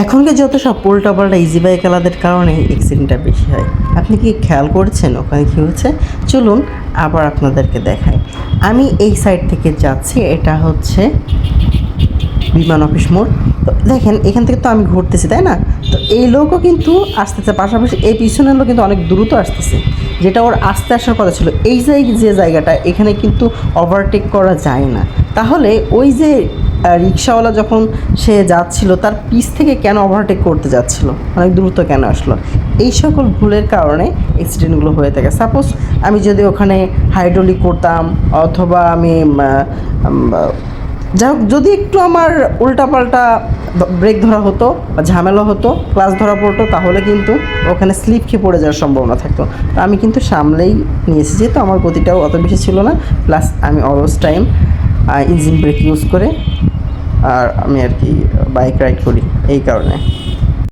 এখনকার যত সব উল্টাপাল্টা ইজি বাইক আলাদের কারণে অ্যাক্সিডেন্টটা বেশি হয়? আপনি কি খেয়াল করছেন ওখানে কী হচ্ছে? চলুন আবার আপনাদেরকে দেখাই। আমি এই সাইড থেকে যাচ্ছি, এটা হচ্ছে বিমান অফিস মোড়। তো দেখেন, এখান থেকে তো আমি ঘুরতেছি, তাই না? তো এই লোকও কিন্তু আসতেছে, পাশাপাশি এই পিছনের লোক কিন্তু অনেক দ্রুত আসতেছে। যেটা ওর আসতে আসার কথা ছিল। এই যে যে জায়গাটা এখানে কিন্তু ওভারটেক করা যায় না। তাহলে ওই যে রিক্সাওয়ালা যখন সে যাচ্ছিল, তার পিস থেকে কেন ওভারটেক করতে যাচ্ছিল? অনেক দ্রুত কেন আসলো? এই সকল ভুলের কারণে অ্যাক্সিডেন্টগুলো হয়ে থাকে। সাপোজ আমি যদি ওখানে হাইড্রোলিক করতাম, অথবা আমি যাই যদি একটু আমার উল্টাপাল্টা ব্রেক ধরা হতো বা ঝামেলা হতো ক্লাস ধরা পড়তো, তাহলে কিন্তু ওখানে স্লিপ খেয়ে পড়ে যাওয়ার সম্ভাবনা থাকতো। তো আমি কিন্তু সামলেই নিয়েছি, যেহেতু আমার গতিটাও অত বেশি ছিল না। প্লাস আমি always time engine brake use করে আর আমি আর কি বাইক রাইড করি এই কারণে।